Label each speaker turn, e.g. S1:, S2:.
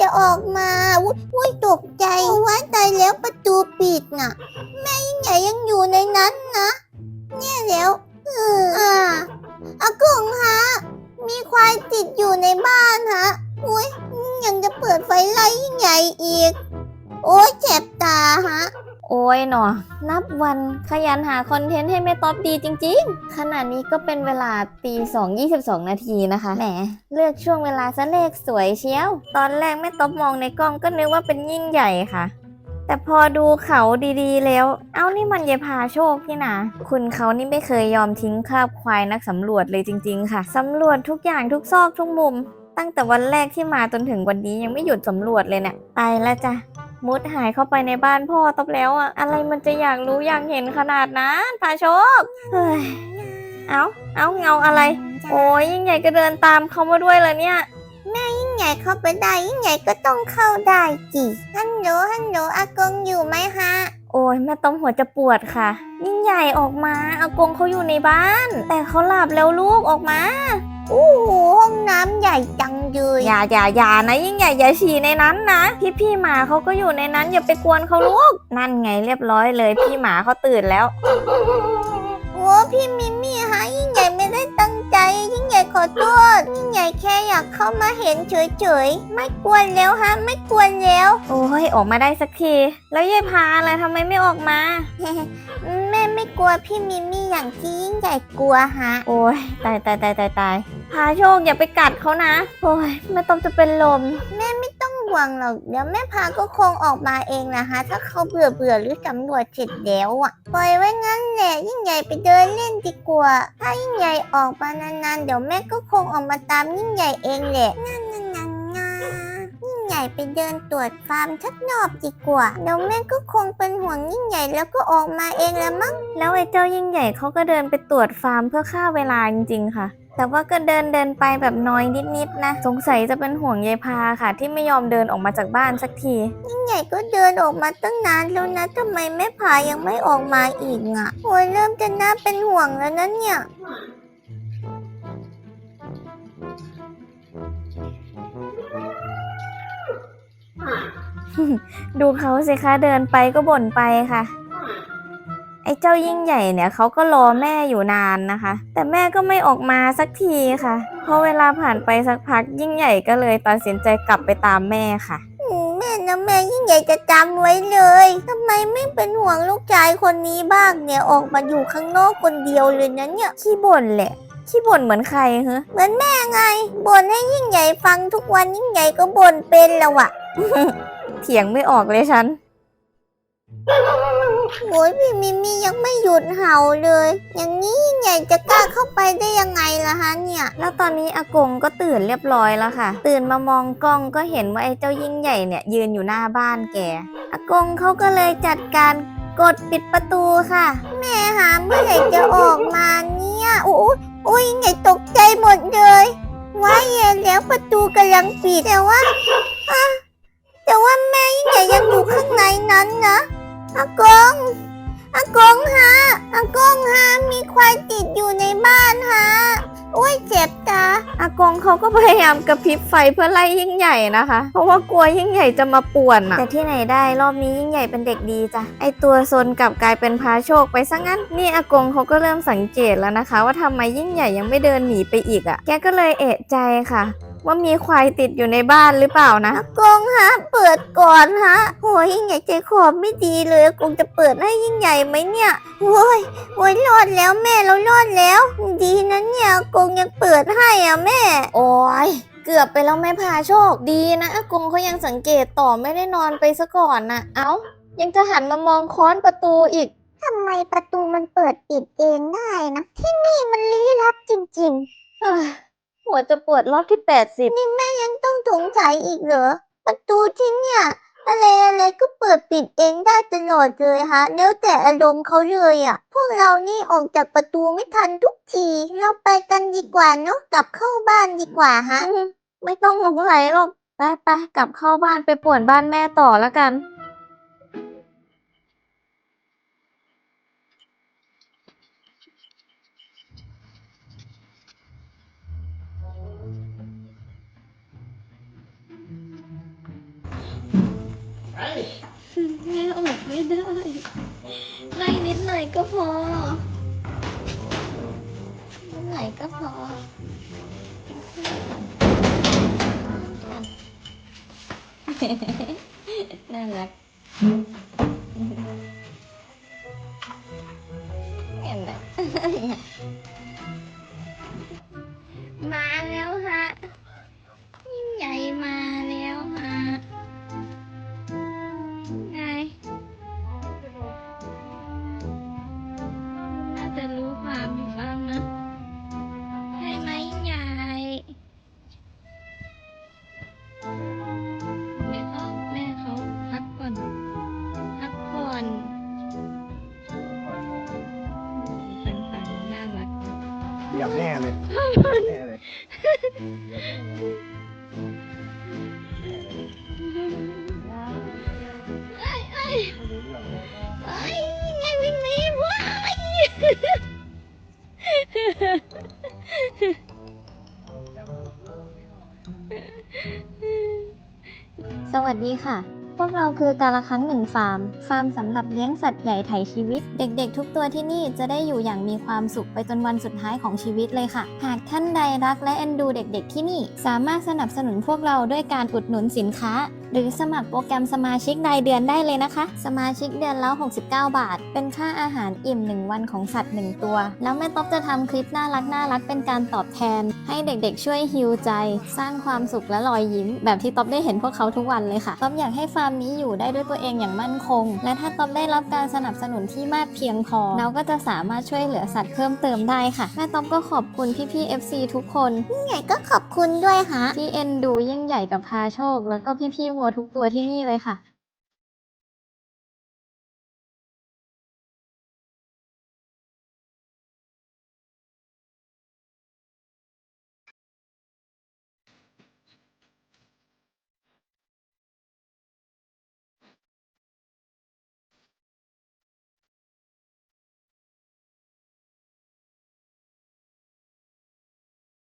S1: จะออกมาอุ้ยอุ้ยตกใจว่าตายแล้วประตูปิดน่ะ แม่ยิ่งใหญ่ยังอยู่ในนั้นนะเนี่ยแล้วเอออ่าอากงฮะ มีควายติดอยู่ในบ้านฮะอุ้ยยังจะเปิดไฟไล่ยิ่งใหญ่อีก โอ้ยเจ็บตาฮะ
S2: โอ้ยหนอ นับวันขยันหาคอนเทนต์ให้แม่ต๊อบดีจริงๆ ขณะนี้ก็เป็นเวลาตีสองยี่สิบสองนาทีนะคะ แหม เลือกช่วงเวลาซะเลขสวยเชียว ตอนแรกแม่ต๊อบมองในกล้องก็นึกว่าเป็นยิ่งใหญ่ค่ะ แต่พอดูเขาดีๆ แล้ว เอ้านี่มันเยายพาโชคนี่นะ คุณเขานี่ไม่เคยยอมทิ้งคราบควายนักสำรวจเลยจริง ๆ ค่ะ สำรวจทุกอย่างทุกซอกทุกมุม ตั้งแต่วันแรกที่มาจนถึงวันนี้ยังไม่หยุดสำรวจเลยเนี่ย ไปแล้วจ้ะ มุดหายเข้าไปในบ้านพ่อตบแล้วอะอะไรมันจะอยากรู้อยากเห็นขนาดนั้นพาโชคเฮ้ยเอาเอาเงาอะไร โอ้ยยิ่งใหญ่ก็เดินตามเขามาด้วยเลยเนี่ย
S1: ยิ่งใหญ่เข้าไปได้ยิ่งใหญ่ก็ต้องเข้าได้จีฮัลโหลฮัลโหลอากงอยู่ไหมฮะ
S2: โอ้ยแม่ต้มหัวจะปวดค่ะ ยิ่งใหญ่ออกมาอากงเขาอยู่ในบ้าน แต่เขาหลับแล้วลูกออกมา
S1: อู้หูห้องน้ำใหญ่จัง เลย
S2: อย่าอย่าอย่านะยิ่งใหญ่อย่าฉี่ในนั้นนะ พี่พี่หมาเขาก็อยู่ในนั้นอย่าไปกวนเขาลูกนั่นไงเรียบร้อยเลย พี่หมาเขาตื่นแล้ว
S1: โอ้พี่มิมี่ฮะยิ่งใหญ่ไม่ได้ตั้งใจ ยิ่งใหญ่ขอโทษยิ่งใหญ่แค่อยากเข้ามาเห็นเฉยๆไม่กวนแล้วฮะ ไม่กวนแล้ว
S2: โอ้ยออกมาได้สักที แล้วยายพาอะไรทำไมไม่ออกมา
S1: แม่ไม่กลัวพี่มิมี่อย่างที่ยิ่งใหญ่กลัวฮะ
S2: โอ้ยตายตายตายตายตาย พาโชคอย่าไปกัดเขานะ โอ้ยไม่ต้องจะเป็นลม
S1: ต้องห่วงหรอก เดี๋ยวแม่พาก็คงออกมาเองนะฮะถ้าเขาเบื่อเบื่อๆหรือสำรวจเสร็จแล้วอะ ปล่อยไว้งั้นแหละ ยิ่งใหญ่ไปเดินเล่นดีกว่า ถ้ายิ่งใหญ่ออกมานานๆ เดี๋ยวแม่ก็คงออกมาตามยิ่งใหญ่เองแหละนั่นนั่นนั่นนะยิ่งใหญ่ไปเดินตรวจฟาร์มชักนอบดีกว่า เดี๋ยวแม่ก็คงเป็นห่วงยิ่งใหญ่แล้วก็ออกมาเองแล้วมั้ง
S2: แล้วไอ้เจ้ายิ่งใหญ่เขาก็เดินไปตรวจฟาร์มเพื่อฆ่าเวลาจริงๆค่ะ แต่ว่าก็เดินเดินไปแบบน้อยนิดๆนะ สงสัยจะเป็นห่วงยายพาค่ะ ที่ไม่ยอมเดินออกมาจากบ้านสักที
S1: ยิ่งใหญ่ก็เดินออกมาตั้งนานแล้วนะทำไมแม่พายังไม่ออกมาอีกอะโอ้ยเริ่มจะน่าเป็นห่วงแล้วนะเนี่ย
S2: ดูเขาสิคะเดินไปก็บ่นไปค่ะ ไอ้เจ้ายิ่งใหญ่เนี่ยเขาก็รอแม่อยู่นานนะคะ แต่แม่ก็ไม่ออกมาสักทีค่ะพอเวลาผ่านไปสักพักยิ่งใหญ่ก็เลยตัดสินใจกลับไปตามแม่ค่ะ
S1: อืมแม่นะแม่ยิ่งใหญ่จะจำไว้เลยทำไมไม่เป็นห่วงลูกชายคนนี้บ้างเนี่ยออกมาอยู่ข้างนอกคนเดียวเลยนะเนี่ย
S2: ขี้บ่นแหละขี้บ่นเหมือนใครฮะ
S1: เหมือนแม่ไงบ่นให้ยิ่งใหญ่ฟังทุกวันยิ่งใหญ่ก็บ่นเป็นแล้วอะ
S2: เถียงไม่ออกเลยฉัน
S1: โอ้ยพี่มิมี่ยังไม่หยุดเห่าเลย อย่างนี้ยิ่งใหญ่จะกล้าเข้าไปได้ยังไงล่ะฮะเนี่ย
S2: แล้วตอนนี้อากงก็ตื่นเรียบร้อยแล้วค่ะ ตื่นมามองกล้องก็เห็นว่าไอ้เจ้ายิ่งใหญ่เนี่ยยืนอยู่หน้าบ้านแกอากงเขาก็เลยจัดการกดปิดประตูค่ะ
S1: แม่หาเมื่อไหร่จะออกมาเนี่ยโอ้ยโอ้ยยิ่งใหญ่ตกใจหมดเลยว่าแย่แล้วประตูกำลังปิดแต่ว่าอะแต่ว่าแม่ยิ่งใหญ่ยังอยู่ข้างในนั้นนะ อากงอากงฮะอากงฮะมีควายติดอยู่ในบ้านฮะโอ้ยเจ็บตา
S2: อากงเขาก็พยายามกระพริบไฟเพื่อไล่ยิ่งใหญ่นะคะ เพราะว่ากลัวยิ่งใหญ่จะมาป่วนอะแต่ที่ไหนได้รอบนี้ยิ่งใหญ่เป็นเด็กดีจ้ะไอตัวโซนกลับกลายเป็นพาโชคไปซะงั้นนี่อากงเขาก็เริ่มสังเกตแล้วนะคะ ว่าทำไมยิ่งใหญ่ยังไม่เดินหนีไปอีกอะแกก็เลยเอะใจค่ะ ว่ามีควายติดอยู่ในบ้านหรือเปล่านะ
S1: อากงฮะ เปิดก่อนฮะโอ้ยยิ่งใหญ่ใจคอไม่ดีเลยอากงจะเปิดให้ยิ่งใหญ่ไหมเนี่ยโอ้ยโอ้ยรอดแล้วแม่เรารอดแล้ว ดีนะเนี่ยอากงยังเปิดให้อะแม่
S2: โอ้ยเกือบไปแล้วแม่พาโชคดีนะอากงเขายังสังเกตต่อไม่ได้นอนไปซะก่อนนะเอ้า ยังจะหันมามองค้อนประตูอีก
S1: ทำไมประตูมันเปิดปิดเองได้นะ ที่นี่มันลี้ลับจริง
S2: เอ้ย หัวจะปวดรอบที่80
S1: ๆแม่ยังต้องสงสัยอีกเหรอ ประตูที่เนี่ย อะไรอะไรก็เปิดปิดเองได้ตลอดเลยฮะ แล้วแต่อารมณ์เขาเลยอะ พวกเรานี่ออกจากประตูไม่ทันทุกที เราไปกันดีกว่าเนาะกลับเข้าบ้านดีกว่าฮะ
S2: อืมไม่ต้องสงสัยหรอกไปไปกลับเข้าบ้านไปป่วนบ้านแม่ต่อแล้วกัน
S3: แม่ออกไม่ได้ไล่นิดหน่อยก็พอนิดหน่อยก็พอน่ารักเห็นไหม จะรู้ความอยู่บ้างนะใช่ไหมยิ่งใหญ่แม่เขาแม่เขาพักก่อน พักผ่อนฟังๆน่ารัก
S2: เรียบแน่เลย แน่เลย
S3: สวัสดีค่ะ พวกเราคือการละครั้งหนึ่งฟาร์ม ฟาร์มสำหรับเลี้ยงสัตว์ใหญ่ไถชีวิต เด็กๆ ทุกตัวที่นี่จะได้อยู่อย่างมีความสุขไปจนวันสุดท้ายของชีวิตเลยค่ะ หากท่านใดรักและเอ็นดูเด็กๆ ที่นี่ สามารถสนับสนุนพวกเราด้วยการอุดหนุนสินค้า หรือสมัครโปรแกรมสมาชิกรายเดือนได้เลยนะคะ สมาชิกเดือนละ 69 บาท เป็นค่าอาหารอิ่ม 1 วันของสัตว์ 1 ตัว แล้วแม่ต๊อบจะทำคลิปน่ารักน่ารักเป็นการตอบแทน ให้เด็กๆ ช่วยฮิวใจ สร้างความสุขและรอยยิ้ม แบบที่ต๊อบได้เห็นพวกเขาทุกวันเลยค่ะต๊อบอยากให้ฟาร์มนี้อยู่ได้ด้วยตัวเองอย่างมั่นคง และถ้าต๊อบได้รับการสนับสนุนที่มากเพียงพอเราก็จะสามารถช่วยเหลือสัตว์เพิ่มเติมได้ค่ะแม่ต๊อบก็ขอบคุณพี่ๆ FC ทุกคน
S1: ยิ่งใหญ่ก็ขอบคุณด้วยฮะ
S3: ที่เอ็นดูยิ่งใหญ่กับพาโชค แล้วก็พี่ๆวัวทุกตัวที่นี่เลยค่ะ